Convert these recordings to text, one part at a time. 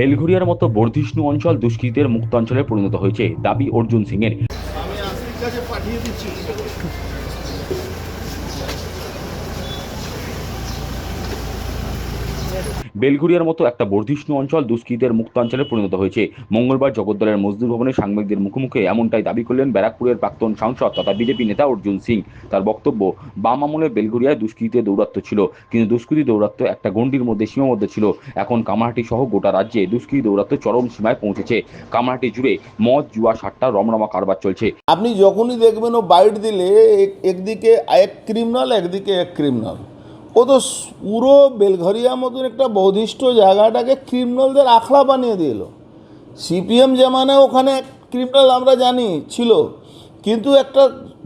বেলঘরিয়ার মতো বর্ধিষ্ণু অঞ্চল দুষ্কৃতের মুক্ত অঞ্চলে পরিণত হয়েছে। দাবি অর্জুন সিংয়ের। দিচ্ছি। বেলঘরিয়ার মতো একটা বর্ধিষ্ণু অঞ্চল দুষ্কৃতের মুক্ত অঞ্চলে পরিণত হয়েছে। মঙ্গলবার জগদ্দলের মজদুর ভবনে সাংবাদিকদের মুখোমুখি এমনটাই দাবি করলেন ব্যারাকপুরের প্রাক্তন সাংসদ তথা বিজেপি নেতা অর্জুন সিং। তার বক্তব্য, বাম আমলে বেলঘরিয়ায় দুষ্কৃতীদের দৌরাত্ম ছিল, কিন্তু দুষ্কৃতী দৌরাত্ম একটা গণ্ডির মধ্যে, সীমাবদ্ধ ছিল। এখন কামারহাটি সহ গোটা রাজ্যে দুষ্কৃতী দৌরাত্ম চরম সীমায় পৌঁছেছে। কামারহাটি জুড়ে মদ, জুয়া, সাট্টা, রমরমা কারবার চলছে। আপনি যখনই দেখবেন ও বাইট দিলে, এক- একদিকে এক ক্রিমিনাল একদিকে এক ক্রিমিনাল ও তো পুরো বেলঘরিয়া মতন একটা বৌধিষ্ঠ জায়গাটাকে ক্রিমিনালদের আখড়া বানিয়ে দিল। সিপিএম জামানে ওখানে ক্রিমিনাল আমরা জানি ছিল, কিন্তু একটা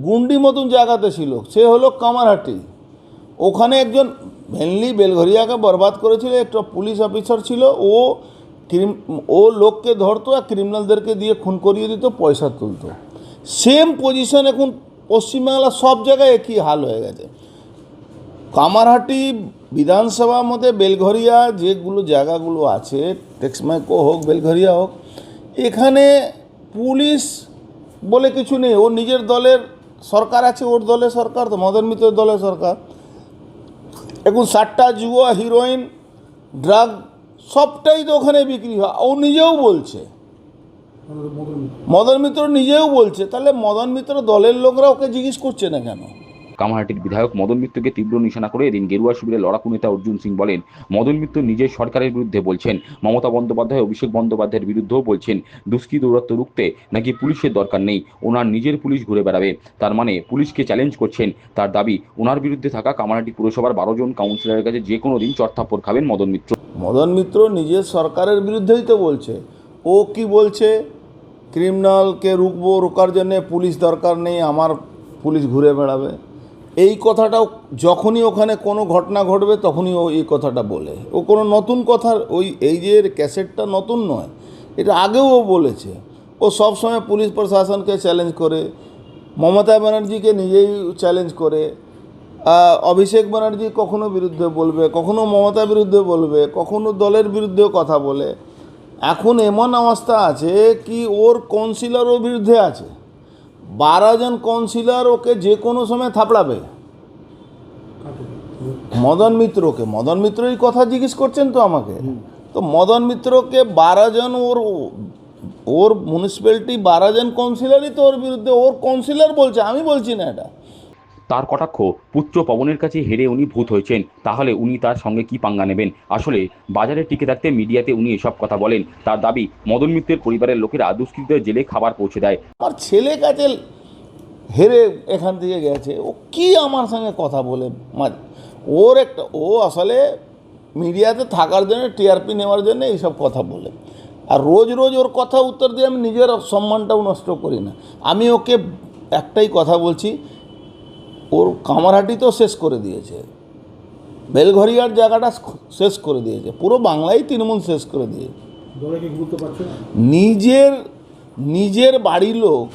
গুন্ডি মতন জায়গাতে ছিল, সে হলো কামারহাটি। ওখানে একজন মেনলি বেলঘরিয়াকে বরবাদ করেছিল, একটা পুলিশ অফিসার ছিল, ও ক্রিম ও লোককে ধরতো আর ক্রিমিনালদেরকে দিয়ে খুন করিয়ে দিত, পয়সা তুলতো। সেম পজিশন এখন পশ্চিমবাংলার সব জায়গায় একই হাল হয়ে গেছে। কামারহাটি বিধানসভার মধ্যে বেলঘরিয়া যেগুলো জায়গাগুলো আছে টেক্সমাইকো হোক বেলঘরিয়া হোক এখানে পুলিশ বলে কিছু নেই। ওর নিজের দলের সরকার আছে ওর দলের সরকার তো মদন মিত্রের দলের সরকার। এখন সাতটা জুয়া হিরোইন ড্রাগ সবটাই তো ওখানে বিক্রি হয়। ও নিজেও বলছে। মদন মিত্র নিজেও বলছে। তাহলে মদন মিত্র দলের লোকরা ওকে জিজ্ঞেস করছে না কেন? কামারহাটির বিধায়ক মদন মিত্রকে তীব্র নিশানা করে এদিন গেরুয়া শিবিরে লড়াকু নেতা অর্জুন সিং বলেন, মদন মিত্র নিজের সরকারের বিরুদ্ধে বলছেন, মমতা বন্দ্যোপাধ্যায় অভিষেক বন্দ্যোপাধ্যায়ের বিরুদ্ধেও বলছেন দুষ্কৃ দৌরাত্ম রুখতে নাকি পুলিশের দরকার নেই, ওনার নিজের পুলিশ ঘুরে বেড়াবে, তার মানে পুলিশকে চ্যালেঞ্জ করছেন, তার দাবি ওনার বিরুদ্ধে থাকা কামারহাটি পুরসভার বারো জন কাউন্সিলরের কাছে যে কোনো দিন চড়থাপ্পড় খাবেন মদন মিত্র। মদন মিত্র নিজের সরকারের বিরুদ্ধেই তো বলছে, ও কি বলছে ক্রিমিনালকে রুখবো, রোকার জন্যে পুলিশ দরকার নেই, আমার পুলিশ ঘুরে বেড়াবে। এই কথাটাও যখনই ওখানে কোনো ঘটনা ঘটবে তখনই ও এই কথাটা বলে। ও কোনো নতুন কথার ওই এই যে ক্যাসেটটা নতুন নয়, এটা আগেও ও বলেছে। ও সবসময় পুলিশ প্রশাসনকে চ্যালেঞ্জ করে, মমতা ব্যানার্জিকে নিজেই চ্যালেঞ্জ করে অভিষেক ব্যানার্জি কখনো বিরুদ্ধে বলবে, কখনো মমতা বিরুদ্ধে বলবে, কখনো দলের বিরুদ্ধেও কথা বলে। এখন এমন অবস্থা আছে কি ওর কাউন্সিলরও বিরুদ্ধে আছে? বারো জন কাউন্সিলর ওকে যে কোনো সময় থাপড়াবে। মদন মিত্রকে মদন মিত্রই কথা জিজ্ঞেস করছেন তো আমাকে। তো মদন মিত্রকে বারো জন ওর ওর মিউনিসিপ্যালিটি বারো জন কাউন্সিলরই তো ওর বিরুদ্ধে ওর কাউন্সিলর বলছে আমি বলছি না এটা। তার কটাক্ষ পুত্র পবনের কাছে হেরে উনি ভূত হয়েছেন। তাহলে উনি তার সঙ্গে কি পাঙ্গা নেবেন? আসলে বাজারে টিকে থাকতে মিডিয়াতে উনি এসব কথা বলেন। তার দাবি, মদন মিত্রের পরিবারের লোকেরা দুষ্কৃতীদের জেলে খাবার পৌঁছে দেয়। আমার ছেলে কাছে হেরে এখান থেকে গেছে। ও কি আমার সঙ্গে কথা বলে? ওর একটা, ও আসলে মিডিয়াতে থাকার জন্য, টিআরপি নেওয়ার জন্য এইসব কথা বলে। আর রোজ রোজ ওর কথা উত্তর দিয়ে আমি নিজের সম্মানটাও নষ্ট করি না। আমি ওকে একটাই কথা বলছি ওর কামারহাটি তো শেষ করে দিয়েছে। বেলঘরিয়ার জায়গাটা শেষ করে দিয়েছে। পুরো বাংলাই তৃণমূল শেষ করে দিয়েছে। নিজের নিজের বাড়ির লোক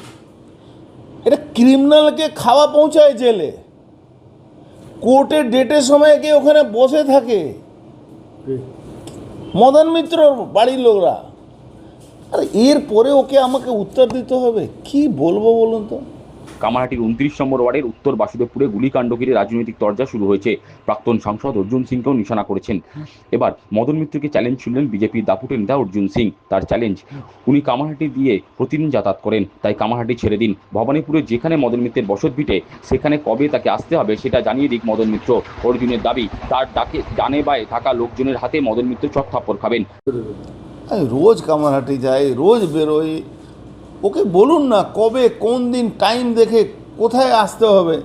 এটা ক্রিমিনালকে খাওয়া পৌঁছায় জেলে। কোর্টের ডেটের সময় গিয়ে ওখানে বসে থাকে। মদন মিত্র বাড়ির লোকরা। আর এরপরে ওকে আমাকে উত্তর দিতে হবে। কি বলব বলুন তো? কামারহাটির উনত্রিশ নম্বর ওয়ার্ডের উত্তর বাসুদেবপুরে গুলিকাণ্ড ঘিরে রাজনৈতিক তরজা শুরু হয়েছে। প্রাক্তন সাংসদ অর্জুন সিংকেও নিশানা করেছেন। এবার মদন মিত্রকে চ্যালেঞ্জ ছুড়লেন বিজেপির দাপুটে নেতা অর্জুন সিং। তার চ্যালেঞ্জ উনি কামারহাটি দিয়ে প্রতিদিন যাতায়াত করেন, তাই কামারহাটি ছেড়ে দিন। ভবানীপুরে যেখানে মদন মিত্রের বসত ভিটে সেখানে কবে তাকে আসতে হবে সেটা জানিয়ে দিক মদন মিত্র। অর্জুনের দাবি, তার ডাকে, ডানে বায়ে থাকা লোকজনের হাতে মদন মিত্র চটথাপ্পড় খাবেন। আমি রোজ কামারহাটি যাই রোজ বেরোই ওকে বলুন না কবে, কোন দিন টাইম দেখে কোথায় আসতে হবে।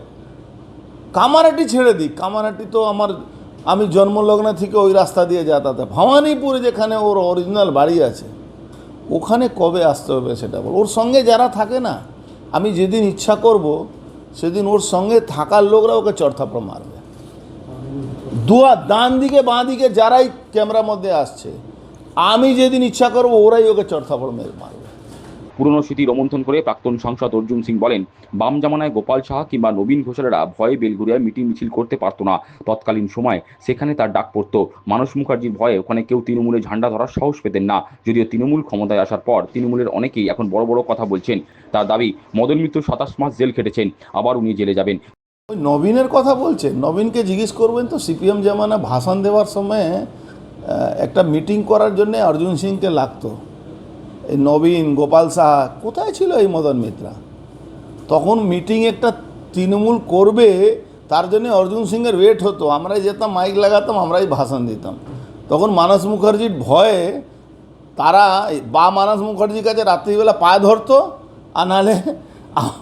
কামারাটি ছেড়ে দিই কামারাটি তো আমার, আমি জন্মলগ্ন থেকে ওই রাস্তা দিয়ে যাতায়াত। ভবানীপুরে যেখানে ওর অরিজিনাল বাড়ি আছে, ওখানে কবে আসতে হবে সেটা বল। ওর সঙ্গে যারা থাকে না, আমি যেদিন ইচ্ছা করব, সেদিন ওর সঙ্গে থাকার লোকরা ওকে চড়থাপড় মারবে। দুয়া ডান দিকে, বাঁ দিকে যারাই ক্যামেরার মধ্যে আসছে, আমি যেদিন ইচ্ছা করব, ওরাই ওকে চড়থাপড় মেরে মারবে। পুরনো স্মৃতি রোমন্থন করে প্রাক্তন সাংসদ অর্জুন সিং বলেন, বাম জামানায় গোপাল সাহা কিংবা নবীন ঘোষালেরা ভয়ে বেলঘরিয়ায় মিটিং মিছিল করতে পারতো না। তৎকালীন সময় সেখানে তার ডাক পড়তো। মানস মুখার্জির ভয়ে ওখানে কেউ তৃণমূলে ঝান্ডা ধরার সাহস পেতেন না। যদিও তৃণমূল ক্ষমতায় আসার পর তৃণমূলের অনেকেই এখন বড় বড় কথা বলছেন। তার দাবি, মদন মিত্র সাতাশ মাস জেল খেটেছেন, আবার উনি জেলে যাবেন। ওই নবীনের কথা বলছে নবীনকে জিজ্ঞেস করবেন তো, সিপিএম জামানা ভাষণ দেওয়ার সময় একটা মিটিং করার জন্য অর্জুন সিংকে লাগতো। নবীন, গোপাল সাহা, কোথায় ছিল এই মদন মিত্রা? তখন মিটিং একটা তৃণমূল করবে, তার জন্য অর্জুন সিংয়ের ওয়েট হতো। আমরাই যেতাম মাইক লাগাতাম, আমরাই ভাষণ দিতাম। তখন মানস মুখার্জির ভয়ে তারা বা মানস মুখার্জির কাছে রাত্রিবেলা পায়ে ধরতো, আর নাহলে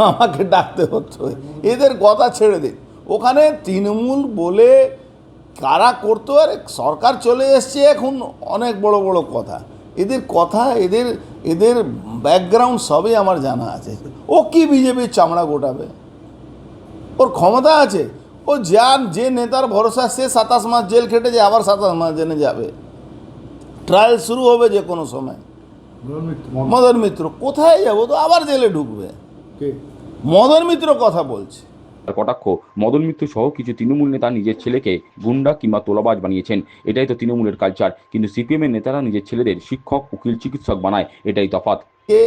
আমাকে ডাকতে হতো। এদের কথা ছেড়ে দিন ওখানে তৃণমূল বলে কারা করতো, আর সরকার চলে এসছে, এখন অনেক বড় বড় কথা। এদের কথা এদের এদের ব্যাকগ্রাউন্ড সবই আমার জানা আছে। ও কি বিজেপির চামড়া গোটাবে? ওর ক্ষমতা আছে। ও যার যে নেতার ভরসা সে সাতাশ মাস জেল খেটেছে আবার সাতাশ মাস জেনে যাবে। ট্রায়াল শুরু হবে যে কোনো সময়। মদন মিত্র। কোথায় যাব? তো আবার জেলে ঢুকবে। মদন মিত্র কথা বলছে। কটাক্ষ। মদন মিত্র সহ কিছু তৃণমূল নেতা নিজের ছেলেকে গুন্ডা কিংবা তোলাবাজ বানিয়েছেন। এটাই তো তৃণমূলের কালচার কিন্তু সিপিএমের নেতারা নিজের ছেলেদের শিক্ষক, উকিল, চিকিৎসক বানায়। এটাই তফাৎ। কে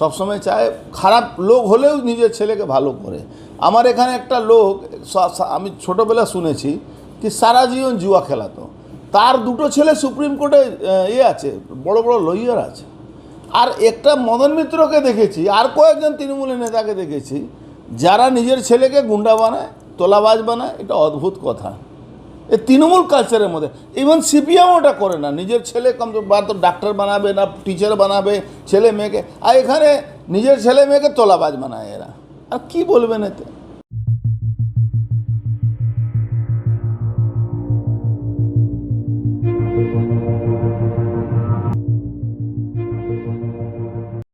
সবসময় চায় খারাপ লোক হলেও নিজের ছেলেকে ভালো করে। আমার এখানে একটা লোক আমি ছোটোবেলা শুনেছি কি সারা জীবন জুয়া খেলাতো। তার দুটো ছেলে সুপ্রিম কোর্টে ইয়ে আছে, বড় বড় লয়ার আছে। আর একটা মদন মিত্রকে দেখেছি, আর কয়েকজন তৃণমূলের নেতাকে দেখেছি। যারা নিজের ছেলেকে গুন্ডা বানায়, তোলাবাজ বানায়, এটা অদ্ভুত কথা। এ তৃণমূল কালচারের মধ্যে। ইভেন সিপিএম ওটা করে না। নিজের ছেলে কম বা তো ডাক্তার বানাবে না টিচার বানাবে, ছেলে মেয়েকে। আর এখানে নিজের ছেলে মেয়েকে তোলাবাজ বানায় এরা। আর কী বলবেন এতে?